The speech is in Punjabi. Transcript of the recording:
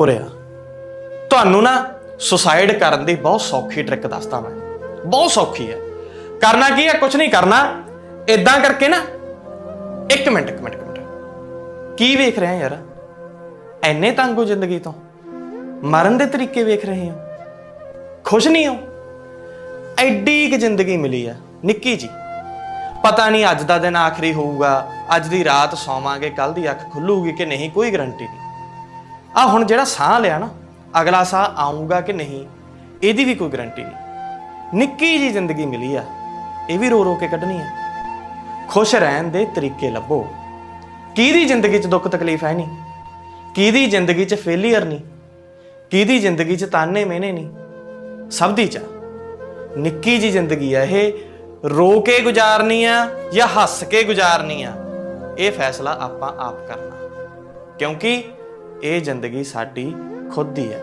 ਉਰੇ ਤੁਹਾਨੂੰ ਨਾ ਸੁਸਾਈਡ ਕਰਨ ਦੀ ਬਹੁਤ ਸੌਖੀ ਟ੍ਰਿਕ ਦੱਸਦਾ ਮੈਂ। ਬਹੁਤ ਸੌਖੀ ਹੈ। ਕਰਨਾ ਕੀ ਹੈ? ਕੁਝ ਨਹੀਂ ਕਰਨਾ। ਇਦਾਂ ਕਰਕੇ ਨਾ, ਇੱਕ ਮਿੰਟ ਇੱਕ ਮਿੰਟ ਇੱਕ ਮਿੰਟ। ਕੀ ਵੇਖ ਰਹੇ ਆ ਯਾਰ? ਐਨੇ ਤੰਗ ਹੋ ਜ਼ਿੰਦਗੀ ਤੋਂ। ਮਰਨ ਦੇ ਤਰੀਕੇ ਵੇਖ ਰਹੇ ਹੋ। ਖੁਸ਼ ਨਹੀਂ ਹੋ। ਐਡੀ ਕਿ ਜ਼ਿੰਦਗੀ ਮਿਲੀ ਆ ਨਿੱਕੀ ਜੀ। ਪਤਾ ਨਹੀਂ ਅੱਜ ਦਾ ਦਿਨ ਆਖਰੀ ਹੋਊਗਾ। ਅੱਜ ਦੀ ਰਾਤ ਸੌਵਾਂਗੇ ਕੱਲ ਦੀ ਅੱਖ ਖੁੱਲੂਗੀ ਕਿ ਨਹੀਂ, ਕੋਈ ਗਰੰਟੀ ਨਹੀਂ। ਆ ਹੁਣ ਜਿਹੜਾ ਸਾਹ ਲਿਆ ਨਾ, ਅਗਲਾ ਸਾਹ ਆਊਗਾ ਕਿ ਨਹੀਂ, ਇਹਦੀ ਵੀ ਕੋਈ ਗਰੰਟੀ ਨਹੀਂ। ਨਿੱਕੀ ਜੀ ਜ਼ਿੰਦਗੀ ਮਿਲੀ ਆ, ਇਹ ਵੀ ਰੋ ਰੋ ਕੇ ਕੱਢਣੀ ਆ। ਖੁਸ਼ ਰਹਿਣ ਦੇ ਤਰੀਕੇ ਲੱਭੋ। ਕਿਹਦੀ ਜ਼ਿੰਦਗੀ 'ਚ ਦੁੱਖ ਤਕਲੀਫ ਹੈ ਨਹੀਂ? ਕਿਹਦੀ ਜ਼ਿੰਦਗੀ 'ਚ ਫੇਲੀਅਰ ਨਹੀਂ? ਕਿਹਦੀ ਜ਼ਿੰਦਗੀ 'ਚ ਤਾਨੇ ਮਿਹਨੇ ਨਹੀਂ? ਸਭ ਦੀ ਚ ਨਿੱਕੀ ਜੀ ਜ਼ਿੰਦਗੀ ਆ ਇਹ, ਰੋ ਕੇ ਗੁਜ਼ਾਰਨੀ ਆ ਜਾਂ ਹੱਸ ਕੇ ਗੁਜ਼ਾਰਨੀ ਆ, ਇਹ ਫੈਸਲਾ ਆਪਾਂ ਆਪ ਕਰਨਾ। ਕਿਉਂਕਿ ਇਹ ਜ਼ਿੰਦਗੀ ਸਾਡੀ ਖੁਦ ਦੀ ਆ